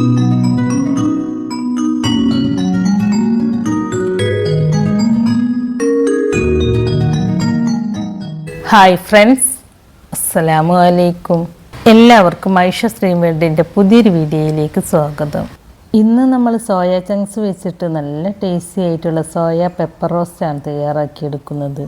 Hi friends അസ്സലാമു അലൈക്കും. എല്ലാവർക്കും ഐഷ സ്ട്രീം വേൾഡിന്റെ പുതിയൊരു വീഡിയോയിലേക്ക് സ്വാഗതം. ഇന്ന് നമ്മൾ സോയ ചങ്ക്സ് വെച്ചിട്ട് നല്ല ടേസ്റ്റി ആയിട്ടുള്ള സോയ പെപ്പർ റോസ്റ്റാണ് തയ്യാറാക്കിയെടുക്കുന്നത്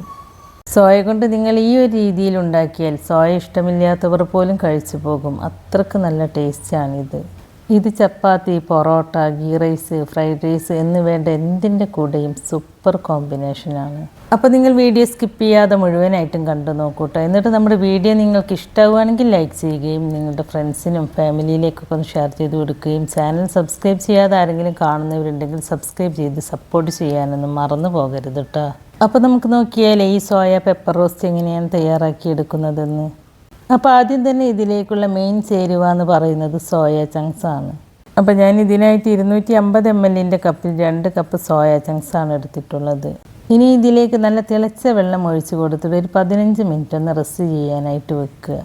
സോയ കൊണ്ട് നിങ്ങൾ ഈ ഒരു രീതിയിൽ ഉണ്ടാക്കിയാൽ സോയ ഇഷ്ടമില്ലാത്തവർ പോലും കഴിച്ചു പോകും. അത്രയ്ക്ക് നല്ല ടേസ്റ്റാണിത് ഇത് chapati parotta ghee rice fried rice എന്ന് വേണ്ട എന്തിന്റെ കൂടെയും സൂപ്പർ കോമ്പിനേഷനാണ് അപ്പോൾ നിങ്ങൾ വീഡിയോ സ്കിപ്പ് ചെയ്യാതെ മുഴുവനായിട്ടും കണ്ടു നോക്കൂട്ടോ. എന്നിട്ട് നമ്മുടെ വീഡിയോ നിങ്ങൾക്ക് ഇഷ്ടമാവുകയാണെങ്കിൽ ലൈക്ക് ചെയ്യുകയും നിങ്ങളുടെ ഫ്രണ്ട്സിനും ഫാമിലിയിലേക്കൊക്കെ ഒന്ന് ഷെയർ ചെയ്ത് കൊടുക്കുകയും ചാനൽ സബ്സ്ക്രൈബ് ചെയ്യാതെ ആരെങ്കിലും കാണുന്നവരുണ്ടെങ്കിൽ സബ്സ്ക്രൈബ് ചെയ്ത് സപ്പോർട്ട് ചെയ്യാനൊന്നും മറന്നു പോകരുത് കേട്ടോ. അപ്പോൾ നമുക്ക് നോക്കിയാൽ ഈ സോയ പെപ്പർ റോസ്റ്റ് എങ്ങനെയാണ് തയ്യാറാക്കിയെടുക്കുന്നതെന്ന്. അപ്പോൾ ആദ്യം തന്നെ ഇതിലേക്കുള്ള മെയിൻ ചേരുവ എന്ന് പറയുന്നത് സോയ ചങ്ക്സ് ആണ്. അപ്പോൾ ഞാൻ ഇതിനായിട്ട് ഇരുന്നൂറ്റി അമ്പത് എം എല്ലിന്റെ കപ്പിൽ രണ്ട് കപ്പ് സോയ ചങ്ക്സ് ആണ് എടുത്തിട്ടുള്ളത്. ഇനി ഇതിലേക്ക് നല്ല തിളച്ച വെള്ളം ഒഴിച്ച് കൊടുത്തിട്ട് ഒരു പതിനഞ്ച് മിനിറ്റ് ഒന്ന് റെസ്റ്റ് ചെയ്യാനായിട്ട് വെക്കുക.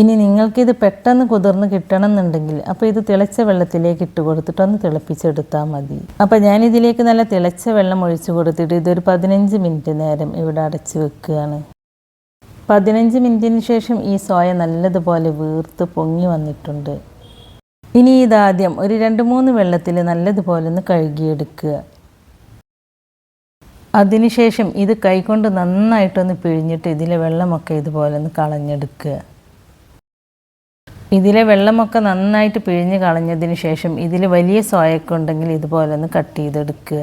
ഇനി നിങ്ങൾക്കിത് പെട്ടെന്ന് കുതിർന്ന് കിട്ടണം എന്നുണ്ടെങ്കിൽ അപ്പോൾ ഇത് തിളച്ച വെള്ളത്തിലേക്ക് ഇട്ട് കൊടുത്തിട്ട് ഒന്ന് തിളപ്പിച്ചെടുത്താൽ മതി. അപ്പോൾ ഞാൻ ഇതിലേക്ക് നല്ല തിളച്ച വെള്ളം ഒഴിച്ച് കൊടുത്തിട്ട് ഇതൊരു പതിനഞ്ച് മിനിറ്റ് നേരം ഇവിടെ അടച്ച് വെക്കുകയാണ്. പതിനഞ്ച് മിനിറ്റിന് ശേഷം ഈ സോയ നല്ലതുപോലെ വീർത്ത് പൊങ്ങി വന്നിട്ടുണ്ട്. ഇനി ഇതാദ്യം ഒരു രണ്ട് മൂന്ന് വെള്ളത്തിൽ നല്ലതുപോലെ ഒന്ന് കഴുകിയെടുക്കുക. അതിനുശേഷം ഇത് കൈകൊണ്ട് നന്നായിട്ടൊന്ന് പിഴിഞ്ഞിട്ട് ഇതിലെ വെള്ളമൊക്കെ ഇതുപോലെ ഒന്ന് കളഞ്ഞെടുക്കുക. ഇതിലെ വെള്ളമൊക്കെ നന്നായിട്ട് പിഴിഞ്ഞ് കളഞ്ഞതിന് ശേഷം ഇതിൽ വലിയ സോയൊക്കെ ഉണ്ടെങ്കിൽ ഇതുപോലെ ഒന്ന് കട്ട് ചെയ്തെടുക്കുക.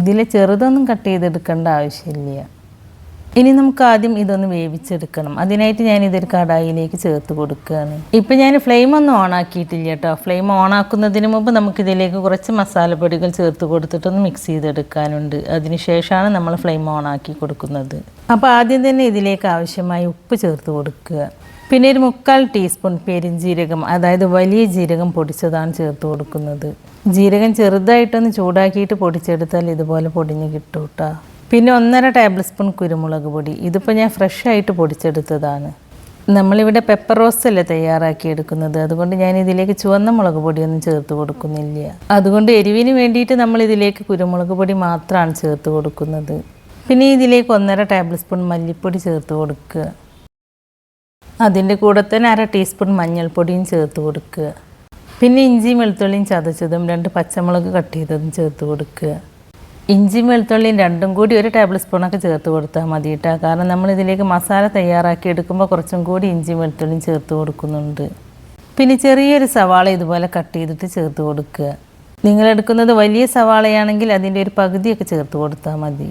ഇതിൽ ചെറുതൊന്നും കട്ട് ചെയ്തെടുക്കേണ്ട ആവശ്യമില്ല. ഇനി നമുക്ക് ആദ്യം ഇതൊന്ന് വേവിച്ചെടുക്കണം. അതിനായിട്ട് ഞാൻ ഇതൊരു കടായിലേക്ക് ചേർത്ത് കൊടുക്കുകയാണ്. ഇപ്പം ഞാൻ ഫ്ലെയിം ഒന്നും ഓൺ ആക്കിയിട്ടില്ല കേട്ടോ. ഫ്ലെയിം ഓൺ ആക്കുന്നതിന് മുമ്പ് നമുക്കിതിലേക്ക് കുറച്ച് മസാലപ്പൊടികൾ ചേർത്ത് കൊടുത്തിട്ടൊന്ന് മിക്സ് ചെയ്തെടുക്കാനുണ്ട്. അതിനുശേഷമാണ് നമ്മൾ ഫ്ലെയിം ഓൺ ആക്കി കൊടുക്കുന്നത്. അപ്പോൾ ആദ്യം തന്നെ ഇതിലേക്ക് ആവശ്യമായി ഉപ്പ് ചേർത്ത് കൊടുക്കുക. പിന്നെ ഒരു മുക്കാൽ ടീസ്പൂൺ പെരിഞ്ജീരകം അതായത് വലിയ ജീരകം പൊടിച്ചതാണ് ചേർത്ത് കൊടുക്കുന്നത്. ജീരകം ചെറുതായിട്ടൊന്ന് ചൂടാക്കിയിട്ട് പൊടിച്ചെടുത്താൽ ഇതുപോലെ പൊടിഞ്ഞ് കിട്ടും കേട്ടോ. പിന്നെ ഒന്നര ടേബിൾ സ്പൂൺ കുരുമുളക് പൊടി. ഇതിപ്പോൾ ഞാൻ ഫ്രഷ് ആയിട്ട് പൊടിച്ചെടുത്തതാണ്. നമ്മളിവിടെ പെപ്പർ റോസ്റ്റ് അല്ലേ തയ്യാറാക്കി എടുക്കുന്നത്? അതുകൊണ്ട് ഞാൻ ഇതിലേക്ക് ചുവന്ന മുളക് പൊടിയൊന്നും ചേർത്ത് കൊടുക്കുന്നില്ല. അതുകൊണ്ട് എരിവിന് വേണ്ടിയിട്ട് നമ്മൾ ഇതിലേക്ക് കുരുമുളക് പൊടി മാത്രമാണ് ചേർത്ത് കൊടുക്കുന്നത്. പിന്നെ ഇതിലേക്ക് ഒന്നര ടേബിൾ സ്പൂൺ മല്ലിപ്പൊടി ചേർത്ത് കൊടുക്കുക. അതിന്റെ കൂടെ തന്നെ അര ടീസ്പൂൺ മഞ്ഞൾപ്പൊടിയും ചേർത്ത് കൊടുക്കുക. പിന്നെ ഇഞ്ചിയും വെളുത്തുള്ളിയും ചതച്ചതും രണ്ട് പച്ചമുളക് കട്ട് ചെയ്തതും ചേർത്ത് കൊടുക്കുക. ഇഞ്ചിയും വെളുത്തുള്ളിയും രണ്ടും കൂടി ഒരു ടേബിൾ സ്പൂണൊക്കെ ചേർത്ത് കൊടുത്താൽ മതി കേട്ടോ കാരണം നമ്മൾ ഇതിലേക്ക് മസാല തയ്യാറാക്കി എടുക്കുമ്പോൾ കുറച്ചും കൂടി ഇഞ്ചിയും വെളുത്തുള്ളിയും ചേർത്ത് കൊടുക്കുന്നുണ്ട്. പിന്നെ ചെറിയൊരു സവാള ഇതുപോലെ കട്ട് ചെയ്തിട്ട് ചേർത്ത് കൊടുക്കുക. നിങ്ങൾ എടുക്കുന്നത് വലിയ സവാളയാണെങ്കിൽ അതിന്റെ ഒരു പകുതിയൊക്കെ ചേർത്ത് കൊടുത്താൽ മതി.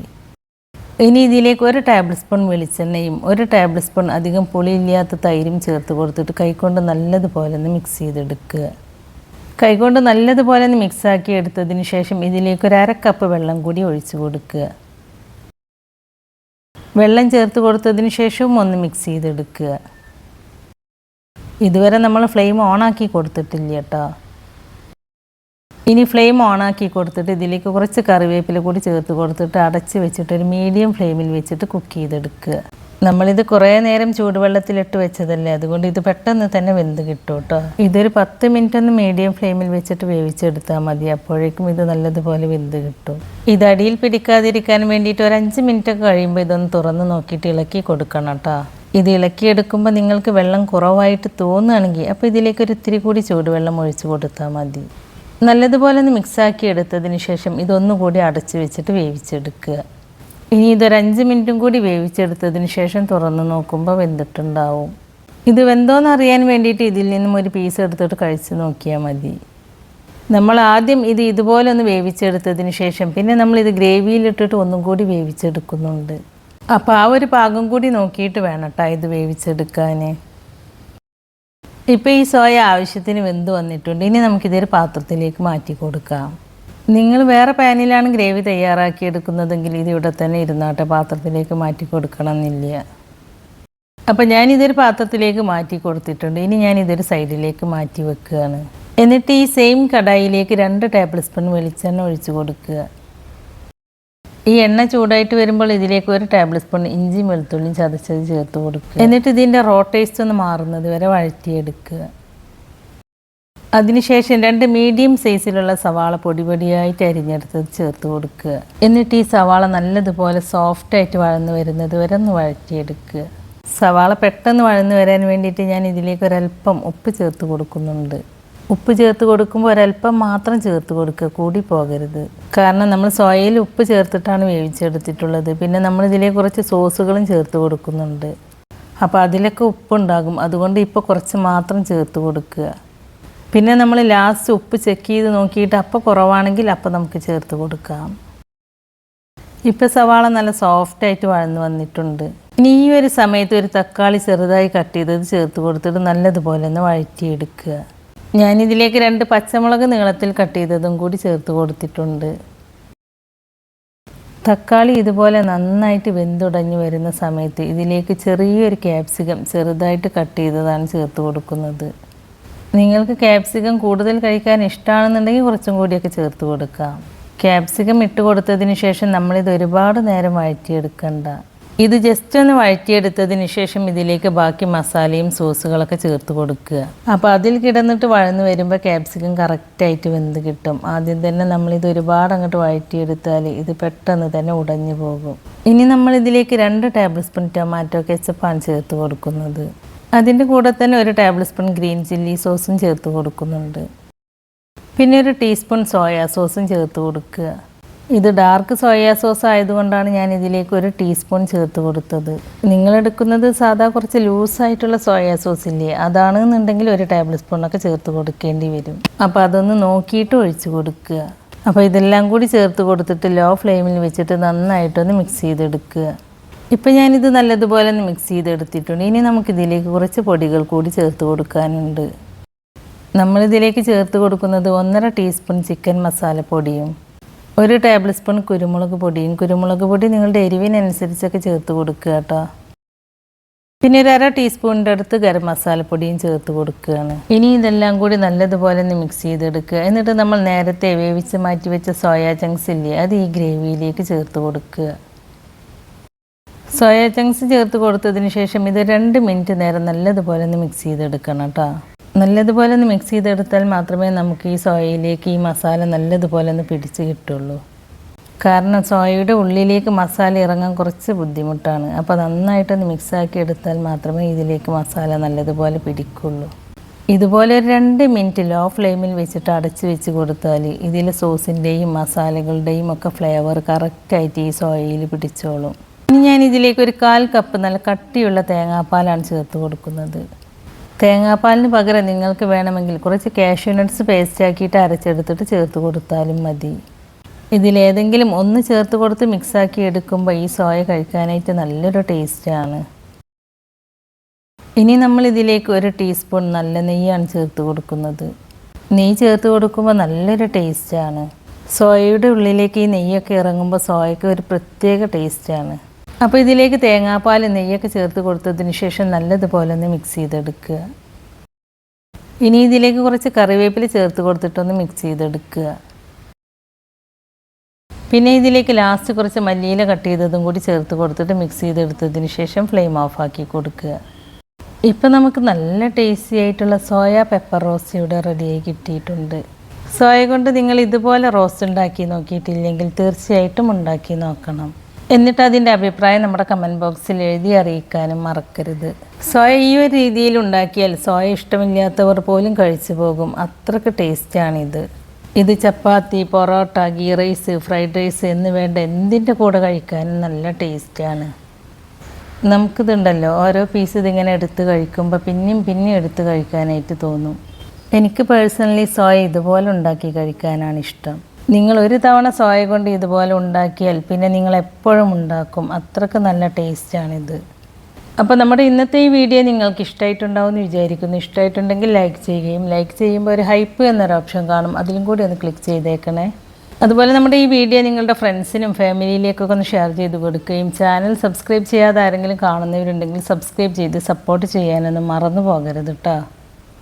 ഇനി ഇതിലേക്ക് ഒരു ടേബിൾ സ്പൂൺ വെളിച്ചെണ്ണയും ഒരു ടേബിൾ സ്പൂൺ അധികം പുളിയില്ലാത്ത തൈരും ചേർത്ത് കൊടുത്തിട്ട് കൈകൊണ്ട് നല്ലതുപോലെ ഒന്ന് മിക്സ് ചെയ്തെടുക്കുക. കൈകൊണ്ട് നല്ലതുപോലെ ഒന്ന് മിക്സാക്കി എടുത്തതിന് ശേഷം ഇതിലേക്ക് ഒരു അര കപ്പ് വെള്ളം കൂടി ഒഴിച്ചു കൊടുക്കുക. വെള്ളം ചേർത്ത് കൊടുത്തതിന് ശേഷവും ഒന്ന് മിക്സ് ചെയ്തെടുക്കുക. ഇതുവരെ നമ്മൾ ഫ്ലെയിം ഓണാക്കി കൊടുത്തിട്ടില്ല കേട്ടോ. ഇനി ഫ്ലെയിം ഓണാക്കി കൊടുത്തിട്ട് ഇതിലേക്ക് കുറച്ച് കറിവേപ്പില കൂടി ചേർത്ത് കൊടുത്തിട്ട് അടച്ച് വെച്ചിട്ട് ഒരു മീഡിയം ഫ്ലെയിമിൽ വെച്ചിട്ട് കുക്ക് ചെയ്തെടുക്കുക. നമ്മളിത് കുറേ നേരം ചൂടുവെള്ളത്തിലിട്ട് വെച്ചതല്ലേ? അതുകൊണ്ട് ഇത് പെട്ടെന്ന് തന്നെ വെന്ത് കിട്ടും കേട്ടോ ഇതൊരു പത്ത് മിനിറ്റ് ഒന്ന് മീഡിയം ഫ്ലെയിമിൽ വെച്ചിട്ട് വേവിച്ചെടുത്താൽ മതി. അപ്പോഴേക്കും ഇത് നല്ലതുപോലെ വെന്ത് കിട്ടും. ഇത് അടിയിൽ പിടിക്കാതിരിക്കാൻ വേണ്ടിയിട്ട് ഒരു അഞ്ച് മിനിറ്റ് ഒക്കെ കഴിയുമ്പോൾ ഇതൊന്ന് തുറന്ന് നോക്കിയിട്ട് ഇളക്കി കൊടുക്കണം കേട്ടോ ഇത് ഇളക്കിയെടുക്കുമ്പോൾ നിങ്ങൾക്ക് വെള്ളം കുറവായിട്ട് തോന്നുകയാണെങ്കിൽ അപ്പോൾ ഇതിലേക്ക് ഒരു ഇത്തിരി കൂടി ചൂടുവെള്ളം ഒഴിച്ചു കൊടുത്താൽ മതി. നല്ലതുപോലെ ഒന്ന് മിക്സാക്കി എടുത്തതിന് ശേഷം ഇതൊന്നുകൂടി അടച്ചു വെച്ചിട്ട് വേവിച്ചെടുക്കുക. ഇനി ഇതൊരു അഞ്ച് മിനിറ്റും കൂടി വേവിച്ചെടുത്തതിന് ശേഷം തുറന്ന് നോക്കുമ്പോൾ വെന്തിട്ടുണ്ടാവും. ഇത് വെന്തോന്ന് അറിയാൻ വേണ്ടിയിട്ട് ഇതിൽ നിന്നും ഒരു പീസ് എടുത്തിട്ട് കഴിച്ച് നോക്കിയാൽ മതി. നമ്മൾ ആദ്യം ഇത് ഇതുപോലെ ഒന്ന് വേവിച്ചെടുത്തതിന് ശേഷം പിന്നെ നമ്മൾ ഇത് ഗ്രേവിയിലിട്ടിട്ട് ഒന്നും കൂടി വേവിച്ചെടുക്കുന്നുണ്ട്. അപ്പോൾ ആ ഒരു പാകം കൂടി നോക്കിയിട്ട് വേണം കേട്ടോ ഇത് വേവിച്ചെടുക്കാൻ ഇപ്പോൾ ഈ സോയ ആവശ്യത്തിന് വെന്ത് വന്നിട്ടുണ്ട്. ഇനി നമുക്കിതൊരു പാത്രത്തിലേക്ക് മാറ്റി കൊടുക്കാം. നിങ്ങൾ വേറെ പാനിലാണ് ഗ്രേവി തയ്യാറാക്കി എടുക്കുന്നതെങ്കിൽ ഇത് ഇവിടെ തന്നെ ഇരുന്നാട്ടെ പാത്രത്തിലേക്ക് മാറ്റി കൊടുക്കണം എന്നില്ല അപ്പം ഞാനിതൊരു പാത്രത്തിലേക്ക് മാറ്റി കൊടുത്തിട്ടുണ്ട്. ഇനി ഞാനിതൊരു സൈഡിലേക്ക് മാറ്റി വെക്കുകയാണ്. എന്നിട്ട് ഈ സെയിം കടായിലേക്ക് രണ്ട് ടേബിൾ സ്പൂൺ വെളിച്ചെണ്ണ ഒഴിച്ച് കൊടുക്കുക. ഈ എണ്ണ ചൂടായിട്ട് വരുമ്പോൾ ഇതിലേക്ക് ഒരു ടേബിൾ സ്പൂൺ ഇഞ്ചിയും വെളുത്തുള്ളിയും ചതച്ചത് ചേർത്ത് കൊടുക്കുക. എന്നിട്ട് ഇതിന്റെ റോ ടേസ്റ്റ് ഒന്ന് മാറുന്നത് വരെ വഴറ്റിയെടുക്കുക. അതിനുശേഷം രണ്ട് മീഡിയം സൈസിലുള്ള സവാള പൊടി പൊടിയായിട്ട് അരിഞ്ഞെടുത്തത് ചേർത്ത് കൊടുക്കുക. എന്നിട്ട് ഈ സവാള നല്ലതുപോലെ സോഫ്റ്റായിട്ട് വഴന്ന് വരുന്നത് വരെ ഒന്ന് വഴറ്റിയെടുക്കുക. സവാള പെട്ടെന്ന് വഴന്ന് വരാൻ വേണ്ടിയിട്ട് ഞാൻ ഇതിലേക്ക് ഒരല്പം ഉപ്പ് ചേർത്ത് കൊടുക്കുന്നുണ്ട്. ഉപ്പ് ചേർത്ത് കൊടുക്കുമ്പോൾ ഒരല്പം മാത്രം ചേർത്ത് കൊടുക്കുക കൂടി പോകരുത്. കാരണം നമ്മൾ സോയയിൽ ഉപ്പ് ചേർത്തിട്ടാണ് വേവിച്ചെടുത്തിട്ടുള്ളത്. പിന്നെ നമ്മൾ ഇതിലേക്ക് കുറച്ച് സോസുകളും ചേർത്ത് കൊടുക്കുന്നുണ്ട്. അപ്പോൾ അതിലൊക്കെ ഉപ്പുണ്ടാകും. അതുകൊണ്ട് ഇപ്പോൾ കുറച്ച് മാത്രം ചേർത്ത് കൊടുക്കുക. പിന്നെ നമ്മൾ ലാസ്റ്റ് ഉപ്പ് ചെക്ക് ചെയ്ത് നോക്കിയിട്ട് അപ്പോൾ കുറവാണെങ്കിൽ അപ്പോൾ നമുക്ക് ചേർത്ത് കൊടുക്കാം. ഇപ്പോൾ സവാള നല്ല സോഫ്റ്റായിട്ട് വഴന്ന് വന്നിട്ടുണ്ട്. ഇനി ഈ ഒരു സമയത്ത് ഒരു തക്കാളി ചെറുതായി കട്ട് ചെയ്തത് ചേർത്ത് കൊടുത്തിട്ട് നല്ലതുപോലെ ഒന്ന് വഴറ്റിയെടുക്കുക. ഞാനിതിലേക്ക് രണ്ട് പച്ചമുളക് നീളത്തിൽ കട്ട് ചെയ്തതും കൂടി ചേർത്ത് കൊടുത്തിട്ടുണ്ട്. തക്കാളി ഇതുപോലെ നന്നായിട്ട് വെന്തുടഞ്ഞു വരുന്ന സമയത്ത് ഇതിലേക്ക് ചെറിയൊരു ക്യാപ്സിക്കം ചെറുതായിട്ട് കട്ട് ചെയ്തതാണ് ചേർത്ത് കൊടുക്കുന്നത്. നിങ്ങൾക്ക് ക്യാപ്സിക്കം കൂടുതൽ കഴിക്കാൻ ഇഷ്ടമാണെന്നുണ്ടെങ്കിൽ കുറച്ചും കൂടിയൊക്കെ ചേർത്ത് കൊടുക്കാം ക്യാപ്സിക്കം ഇട്ട് കൊടുത്തതിന് ശേഷം നമ്മളിത് ഒരുപാട് നേരം വഴറ്റിയെടുക്കണ്ട. ഇത് ജസ്റ്റ് ഒന്ന് വഴറ്റിയെടുത്തതിന് ശേഷം ഇതിലേക്ക് ബാക്കി മസാലയും സോസുകളൊക്കെ ചേർത്ത് കൊടുക്കുക. അപ്പോൾ അതിൽ കിടന്നിട്ട് വഴന്ന് വരുമ്പോൾ ക്യാപ്സിക്കം കറക്റ്റായിട്ട് വെന്ത് കിട്ടും. ആദ്യം തന്നെ നമ്മളിത് ഒരുപാട് അങ്ങോട്ട് വഴറ്റിയെടുത്താൽ ഇത് പെട്ടെന്ന് തന്നെ ഉടഞ്ഞു പോകും. ഇനി നമ്മൾ ഇതിലേക്ക് രണ്ട് ടേബിൾ സ്പൂൺ ടൊമാറ്റോ കെച്ചപ്പാണ് ചേർത്ത് കൊടുക്കുന്നത്. അതിന്റെ കൂടെ തന്നെ ഒരു ടേബിൾ സ്പൂൺ ഗ്രീൻ ചില്ലി സോസും ചേർത്ത് കൊടുക്കുന്നുണ്ട്. പിന്നെ ഒരു ടീസ്പൂൺ സോയാ സോസും ചേർത്ത് കൊടുക്കുക. ഇത് ഡാർക്ക് സോയാ സോസ് ആയതുകൊണ്ടാണ് ഞാൻ ഇതിലേക്ക് ഒരു ടീസ്പൂൺ ചേർത്ത് കൊടുത്തത്. നിങ്ങൾ എടുക്കുന്നത് സാധാ കുറച്ച് ലൂസായിട്ടുള്ള സോയാ സോസ് ഇല്ലേ അതാണെന്നുണ്ടെങ്കിൽ ഒരു ടേബിൾ സ്പൂണൊക്കെ ചേർത്ത് കൊടുക്കേണ്ടി വരും. അപ്പോൾ അതൊന്ന് നോക്കിയിട്ട് ഒഴിച്ചു കൊടുക്കുക. അപ്പോൾ ഇതെല്ലാം കൂടി ചേർത്ത് കൊടുത്തിട്ട് ലോ ഫ്ലെയിമിൽ വെച്ചിട്ട് നന്നായിട്ടൊന്ന് മിക്സ് ചെയ്തെടുക്കുക. ഇപ്പം ഞാനിത് നല്ലതുപോലെ ഒന്ന് മിക്സ് ചെയ്തെടുത്തിട്ടുണ്ട്. ഇനി നമുക്കിതിലേക്ക് കുറച്ച് പൊടികൾ കൂടി ചേർത്ത് കൊടുക്കാനുണ്ട്. നമ്മളിതിലേക്ക് ചേർത്ത് കൊടുക്കുന്നത് ഒന്നര ടീസ്പൂൺ ചിക്കൻ മസാലപ്പൊടിയും ഒരു ടേബിൾ സ്പൂൺ കുരുമുളക് പൊടിയും. കുരുമുളക് പൊടി നിങ്ങളുടെ എരിവിനനുസരിച്ചൊക്കെ ചേർത്ത് കൊടുക്കുക കേട്ടോ. പിന്നെ ഒരു അര ടീസ്പൂണിന്റെ അടുത്ത് ഗരം മസാലപ്പൊടിയും ചേർത്ത് കൊടുക്കുകയാണ്. ഇനി ഇതെല്ലാം കൂടി നല്ലതുപോലെ ഒന്ന് മിക്സ് ചെയ്തെടുക്കുക. എന്നിട്ട് നമ്മൾ നേരത്തെ വേവിച്ച് മാറ്റി വെച്ച സോയാ ചങ്ക്സ് ഇല്ലേ അത് ഈ ഗ്രേവിയിലേക്ക് ചേർത്ത് കൊടുക്കുക. സോയാ ചങ്ക്സ് ചേർത്ത് കൊടുത്തതിന് ശേഷം ഇത് രണ്ട് മിനിറ്റ് നേരം നല്ലതുപോലെ ഒന്ന് മിക്സ് ചെയ്തെടുക്കണം കേട്ടോ നല്ലതുപോലെ ഒന്ന് മിക്സ് ചെയ്തെടുത്താൽ മാത്രമേ നമുക്ക് ഈ സോയയിലേക്ക് ഈ മസാല നല്ലതുപോലെ ഒന്ന് പിടിച്ച് കിട്ടുള്ളൂ. കാരണം സോയയുടെ ഉള്ളിലേക്ക് മസാല ഇറങ്ങാൻ കുറച്ച് ബുദ്ധിമുട്ടാണ്. അപ്പോൾ നന്നായിട്ടൊന്ന് മിക്സാക്കി എടുത്താൽ മാത്രമേ ഇതിലേക്ക് മസാല നല്ലതുപോലെ പിടിക്കുള്ളൂ. ഇതുപോലെ ഒരു രണ്ട് മിനിറ്റ് ലോ ഫ്ലെയിമിൽ വെച്ചിട്ട് അടച്ച് വെച്ച് കൊടുത്താൽ ഇതിൽ സോസിന്റെയും മസാലകളുടെയും ഒക്കെ ഫ്ലേവർ കറക്റ്റായിട്ട് ഈ സോയയിൽ പിടിച്ചോളും. ഇനി ഞാൻ ഇതിലേക്ക് ഒരു കാൽ കപ്പ് നല്ല കട്ടിയുള്ള തേങ്ങാപ്പാലാണ് ചേർത്ത് കൊടുക്കുന്നത്. തേങ്ങാപ്പാലിന് പകരം നിങ്ങൾക്ക് വേണമെങ്കിൽ കുറച്ച് കാഷ്യൂ നട്ട്സ് പേസ്റ്റ് ആക്കിയിട്ട് അരച്ചെടുത്തിട്ട് ചേർത്ത് കൊടുത്താലും മതി. ഇതിലേതെങ്കിലും ഒന്ന് ചേർത്ത് കൊടുത്ത് മിക്സാക്കി എടുക്കുമ്പോൾ ഈ സോയ കഴിക്കാനായിട്ട് നല്ലൊരു ടേസ്റ്റാണ് ഇനി നമ്മൾ ഇതിലേക്ക് ഒരു ടീസ്പൂൺ നല്ല നെയ്യാണ് ചേർത്ത് കൊടുക്കുന്നത്. നെയ്യ് ചേർത്ത് കൊടുക്കുമ്പോൾ നല്ലൊരു ടേസ്റ്റാണ് സോയയുടെ ഉള്ളിലേക്ക് ഈ നെയ്യൊക്കെ ഇറങ്ങുമ്പോൾ സോയയ്ക്ക് ഒരു പ്രത്യേക ടേസ്റ്റാണ് അപ്പോൾ ഇതിലേക്ക് തേങ്ങാപ്പാൽ നെയ്യൊക്കെ ചേർത്ത് കൊടുത്തതിന് ശേഷം നല്ലതുപോലെ ഒന്ന് മിക്സ് ചെയ്തെടുക്കുക. ഇനി ഇതിലേക്ക് കുറച്ച് കറിവേപ്പില ചേർത്ത് കൊടുത്തിട്ടൊന്ന് മിക്സ് ചെയ്തെടുക്കുക. പിന്നെ ഇതിലേക്ക് ലാസ്റ്റ് കുറച്ച് മല്ലിയില കട്ട് ചെയ്തതും കൂടി ചേർത്ത് കൊടുത്തിട്ട് മിക്സ് ചെയ്തെടുത്തതിന് ശേഷം ഫ്ലെയിം ഓഫ് ആക്കി കൊടുക്കുക. ഇപ്പം നമുക്ക് നല്ല ടേസ്റ്റി ആയിട്ടുള്ള സോയ പെപ്പർ റോസ്റ്റ് ഇവിടെ റെഡിയായി കിട്ടിയിട്ടുണ്ട്. സോയ കൊണ്ട് നിങ്ങൾ ഇതുപോലെ റോസ്റ്റ് ഉണ്ടാക്കി നോക്കിയിട്ടില്ലെങ്കിൽ തീർച്ചയായിട്ടും ഉണ്ടാക്കി നോക്കണം. എന്നിട്ട് അതിന്റെ അഭിപ്രായം നമ്മുടെ കമന്റ് ബോക്സിൽ എഴുതി അറിയിക്കാനും മറക്കരുത്. സോയ ഈ ഒരു രീതിയിൽ ഉണ്ടാക്കിയാൽ സോയ ഇഷ്ടമില്ലാത്തവർ പോലും കഴിച്ചു പോകും. അത്രയ്ക്ക് ടേസ്റ്റാണിത് ഇത് chapati parotta ghee rice fried rice എന്ന് വേണ്ട എന്തിന്റെ കൂടെ കഴിക്കാനും നല്ല ടേസ്റ്റാണ് നമുക്കിതുണ്ടല്ലോ ഓരോ പീസ് ഇതിങ്ങനെ എടുത്ത് കഴിക്കുമ്പോൾ പിന്നെയും പിന്നെയും എടുത്ത് കഴിക്കാനായിട്ട് തോന്നും. എനിക്ക് പേഴ്സണലി സോയ ഇതുപോലെ ഉണ്ടാക്കി കഴിക്കാനാണ് ഇഷ്ടം. നിങ്ങൾ ഒരു തവണ സോയ കൊണ്ട് ഇതുപോലെ ഉണ്ടാക്കിയാൽ പിന്നെ നിങ്ങൾ എപ്പോഴും ഉണ്ടാക്കും. അത്രയ്ക്ക് നല്ല ടേസ്റ്റാണിത് അപ്പോൾ നമ്മുടെ ഇന്നത്തെ ഈ വീഡിയോ നിങ്ങൾക്ക് ഇഷ്ടമായിട്ടുണ്ടാവും എന്ന് വിചാരിക്കുന്നു. ഇഷ്ടമായിട്ടുണ്ടെങ്കിൽ ലൈക്ക് ചെയ്യുകയും ലൈക്ക് ചെയ്യുമ്പോൾ ഒരു ഹൈപ്പ് എന്നൊരു ഓപ്ഷൻ കാണും. അതിലും കൂടി ഒന്ന് ക്ലിക്ക് ചെയ്തേക്കണേ. അതുപോലെ നമ്മുടെ ഈ വീഡിയോ നിങ്ങളുടെ ഫ്രണ്ട്സിനും ഫാമിലിയിലേക്കൊക്കെ ഒന്ന് ഷെയർ ചെയ്ത് കൊടുക്കുകയും ചാനൽ സബ്സ്ക്രൈബ് ചെയ്യാതെ ആരെങ്കിലും കാണുന്നവരുണ്ടെങ്കിൽ സബ്സ്ക്രൈബ് ചെയ്ത് സപ്പോർട്ട് ചെയ്യാനൊന്നും മറന്നു പോകരുത് കേട്ടോ